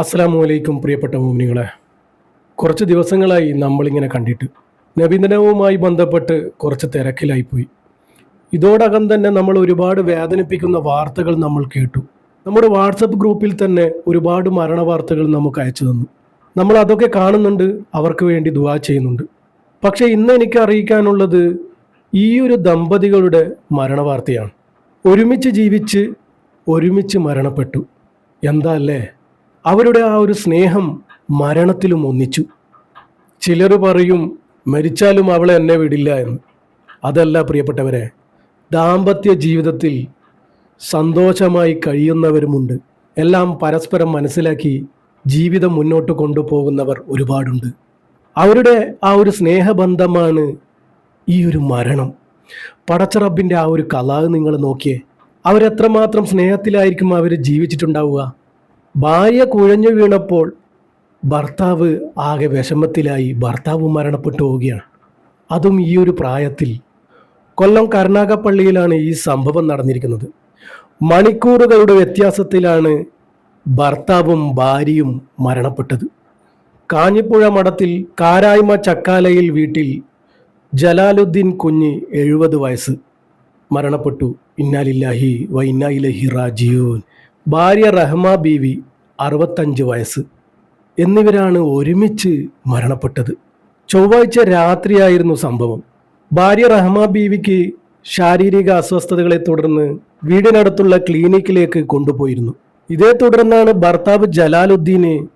അസ്സാം വലൈക്കും പ്രിയപ്പെട്ട മോമിനികളെ. കുറച്ച് ദിവസങ്ങളായി നമ്മളിങ്ങനെ കണ്ടിട്ട് നബിദിനവുമായി ബന്ധപ്പെട്ട് കുറച്ച് തിരക്കിലായിപ്പോയി ഇതോടകം തന്നെ നമ്മൾ ഒരുപാട് വേദനിപ്പിക്കുന്ന വാർത്തകൾ നമ്മൾ കേട്ടു. നമ്മുടെ വാട്സപ്പ് ഗ്രൂപ്പിൽ തന്നെ ഒരുപാട് മരണ വാർത്തകൾ നമുക്ക് അയച്ചു തന്നു. നമ്മൾ അതൊക്കെ കാണുന്നുണ്ട് അവർക്ക് വേണ്ടി ദുവാ ചെയ്യുന്നുണ്ട്. പക്ഷേ ഇന്ന് എനിക്ക് അറിയിക്കാനുള്ളത് ഈ ഒരു ദമ്പതികളുടെ മരണ വാർത്തയാണ് ഒരുമിച്ച് ജീവിച്ച് ഒരുമിച്ച് മരണപ്പെട്ടു. എന്താ അല്ലേ? അവരുടെ ആ ഒരു സ്നേഹം മരണത്തിലും ഒന്നിച്ചു. ചിലർ പറയും മരിച്ചാലും അവളെ എന്നെ വിടില്ല എന്ന്. അതല്ല പ്രിയപ്പെട്ടവരെ ദാമ്പത്യ ജീവിതത്തിൽ സന്തോഷമായി കഴിയുന്നവരുമുണ്ട്. എല്ലാം പരസ്പരം മനസ്സിലാക്കി ജീവിതം മുന്നോട്ട് കൊണ്ടുപോകുന്നവർ ഒരുപാടുണ്ട്. അവരുടെ ആ ഒരു സ്നേഹബന്ധമാണ് ഈ ഒരു മരണം. പടച്ചറബിന്റെ ആ ഒരു കലാവ് നിങ്ങൾ നോക്കിയേ അവരെത്രമാത്രം സ്നേഹത്തിലായിരിക്കും അവർ ജീവിച്ചിട്ടുണ്ടാവുക. ഭാര്യ കുഴഞ്ഞു വീണപ്പോൾ ഭർത്താവ് ആകെ വിഷമത്തിലായി. ഭർത്താവ് മരണപ്പെട്ടു പോവുകയാണ്. അതും ഈ ഒരു പ്രായത്തിൽ. കൊല്ലം കരുണാകപ്പള്ളിയിലാണ് ഈ സംഭവം നടന്നിരിക്കുന്നത്. മണിക്കൂറുകളുടെ വ്യത്യാസത്തിലാണ് ഭർത്താവും ഭാര്യയും മരണപ്പെട്ടത്. കാഞ്ഞിപ്പുഴ മഠത്തിൽ കാരായ്മ ചക്കാലയിൽ വീട്ടിൽ ജലാലുദ്ദീൻ കുഞ്ഞ് എഴുപത് വയസ്സ് മരണപ്പെട്ടു. ഇന്നാലില്ലാഹി വൈനായി ഇന്നായിലഹി റാജിയൂൻ ഭാര്യ റഹ്മ ബീവി അറുപത്തഞ്ച് വയസ്സ്. എന്നിവരാണ് ഒരുമിച്ച് മരണപ്പെട്ടത്. ചൊവ്വാഴ്ച രാത്രിയായിരുന്നു സംഭവം. ഭാര്യ റഹ്മ ബീവിക്ക് ശാരീരിക അസ്വസ്ഥതകളെ തുടർന്ന് വീടിനടുത്തുള്ള ക്ലിനിക്കിലേക്ക് കൊണ്ടുപോയിരുന്നു. ഇതേ തുടർന്നാണ് ഭർത്താവ് ജലാലുദ്ദീന്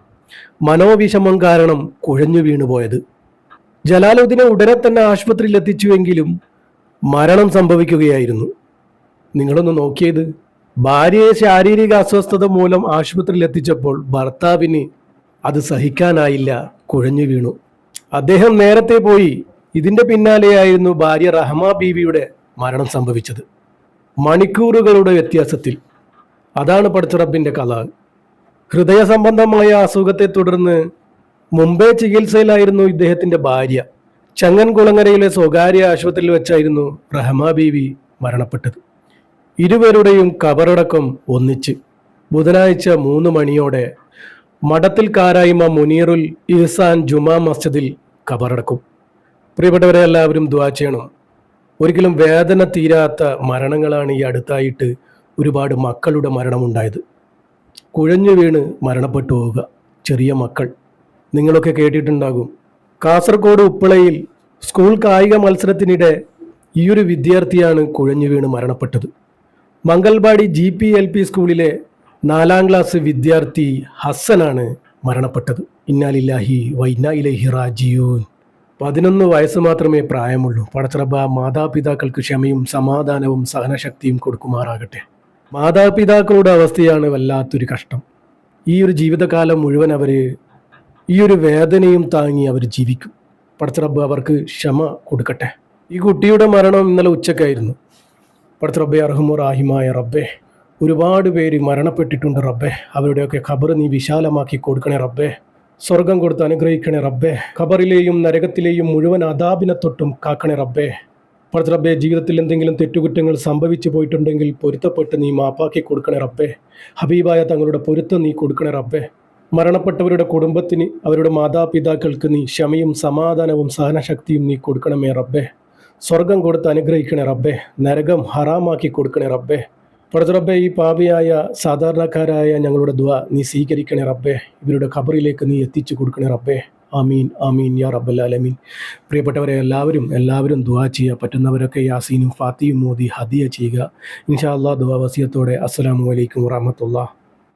മനോവിഷമം കാരണം കുഴഞ്ഞു വീണുപോയത് ജലാലുദ്ദീനെ ഉടനെ തന്നെ ആശുപത്രിയിൽ എത്തിച്ചുവെങ്കിലും മരണം സംഭവിക്കുകയായിരുന്നു. നിങ്ങളൊന്ന് നോക്കിയത് ഭാര്യയെ ശാരീരിക അസ്വസ്ഥത മൂലം ആശുപത്രിയിൽ എത്തിച്ചപ്പോൾ ഭർത്താവിന് അത് സഹിക്കാനായില്ല കുഴഞ്ഞു വീണു. അദ്ദേഹം നേരത്തെ പോയി ഇതിന്റെ പിന്നാലെയായിരുന്നു ഭാര്യ റഹ്മ ബീവിയുടെ മരണം സംഭവിച്ചത്. മണിക്കൂറുകളുടെ വ്യത്യാസത്തിൽ. അതാണ് പടച്ചുറപ്പിന്റെ കഥ. ഹൃദയ സംബന്ധമായ അസുഖത്തെ തുടർന്ന് മുംബൈ ചികിത്സയിലായിരുന്നു ഇദ്ദേഹത്തിന്റെ ഭാര്യ. ചങ്ങൻകുളങ്ങരയിലെ സ്വകാര്യ ആശുപത്രിയിൽ വെച്ചായിരുന്നു റഹ്മ ബീവി മരണപ്പെട്ടത്. ഇരുവരുടെയും കബറടക്കം ഒന്നിച്ച്. ബുധനാഴ്ച മൂന്ന് മണിയോടെ മഠത്തിൽ കാരായ്മ മുനീറുൽ ഇഹ്സാൻ ജുമാ മസ്ജിദിൽ കബറടക്കും. പ്രിയപ്പെട്ടവരെ എല്ലാവരും ദ്വാ ചെയ്യണം. ഒരിക്കലും വേദന തീരാത്ത മരണങ്ങളാണ് ഈ അടുത്തായിട്ട് ഒരുപാട് മക്കളുടെ മരണമുണ്ടായത്. കുഴഞ്ഞു വീണ് മരണപ്പെട്ടു പോവുക ചെറിയ മക്കൾ. നിങ്ങളൊക്കെ കേട്ടിട്ടുണ്ടാകും. കാസർഗോഡ് ഉപ്പളയിൽ സ്കൂൾ കായിക മത്സരത്തിനിടെ ഈയൊരു വിദ്യാർത്ഥിയാണ് കുഴഞ്ഞു വീണ് മരണപ്പെട്ടത്. Mangalwadi G P L P സ്കൂളിലെ നാലാം ക്ലാസ് വിദ്യാർത്ഥി ഹസ്സനാണ് മരണപ്പെട്ടത്. ഇന്നാലില്ലാഹി വൈന ഇലഹി റാജിയൂൻ പതിനൊന്ന് വയസ്സ് മാത്രമേ പ്രായമുള്ളൂ. പടച്ചറബ മാതാപിതാക്കൾക്ക് ക്ഷമയും സമാധാനവും സഹനശക്തിയും കൊടുക്കുമാറാകട്ടെ. മാതാപിതാക്കളുടെ അവസ്ഥയാണ് വല്ലാത്തൊരു കഷ്ടം. ഈ ഒരു ജീവിതകാലം മുഴുവൻ അവർ ഈ ഒരു വേദനയും താങ്ങി അവർ ജീവിക്കും. പടച്ചറബ് അവർക്ക് ക്ഷമ കൊടുക്കട്ടെ. ഈ കുട്ടിയുടെ മരണം ഇന്നലെ ഉച്ചക്കായിരുന്നു പടച്ച റബ്ബെ അർഹമോ റാഹിമായ റബ്ബെ. ഒരുപാട് പേര് മരണപ്പെട്ടിട്ടുണ്ട് റബ്ബെ. അവരുടെയൊക്കെ ഖബർ നീ വിശാലമാക്കി കൊടുക്കണേ റബ്ബെ. സ്വർഗം കൊടുത്ത് അനുഗ്രഹിക്കണേ റബ്ബെ. ഖബറിലെയും നരകത്തിലെയും മുഴുവൻ അതാപിനെ തൊട്ടും കാക്കണേ റബ്ബെ. പടുത്ത റബ്ബെ ജീവിതത്തിൽ എന്തെങ്കിലും തെറ്റുകുറ്റങ്ങൾ സംഭവിച്ചു പോയിട്ടുണ്ടെങ്കിൽ പൊരുത്തപ്പെട്ട് നീ മാപ്പാക്കി കൊടുക്കണേ റബ്ബെ. ഹബീബായ തങ്ങളുടെ പൊരുത്തം നീ കൊടുക്കണേ റബ്ബെ. മരണപ്പെട്ടവരുടെ കുടുംബത്തിന് അവരുടെ മാതാപിതാക്കൾക്ക് നീ ക്ഷമയും സമാധാനവും സഹനശക്തിയും നീ കൊടുക്കണമേ റബ്ബെ. സ്വർഗം കൊടുത്ത് അനുഗ്രഹിക്കണേ റബ്ബെ. നരകം ഹറാമാക്കി കൊടുക്കണേ റബ്ബെ. പടച്ച റബ്ബെ ഈ പാപിയായ സാധാരണക്കാരായ ഞങ്ങളുടെ ദ്വ നീ സ്വീകരിക്കണേ റബ്ബെ. ഇവരുടെ ഖബറിലേക്ക് നീ എത്തിച്ചു കൊടുക്കണേ റബ്ബെ. ആമീൻ ആമീൻ യാ റബ്ബല്ലാലമീൻ പ്രിയപ്പെട്ടവരെ എല്ലാവരും എല്ലാവരും ദുവാ ചെയ്യുക പറ്റുന്നവരൊക്കെ യാസീനും ഫാത്തിയും മോദി ഹദിയ ചെയ്യുക. ഇൻഷാ അള്ളാഹ് ദുവാ വസിയത്തോടെ. അസ്സലാമു അലൈക്കും വറഹമത്തുള്ള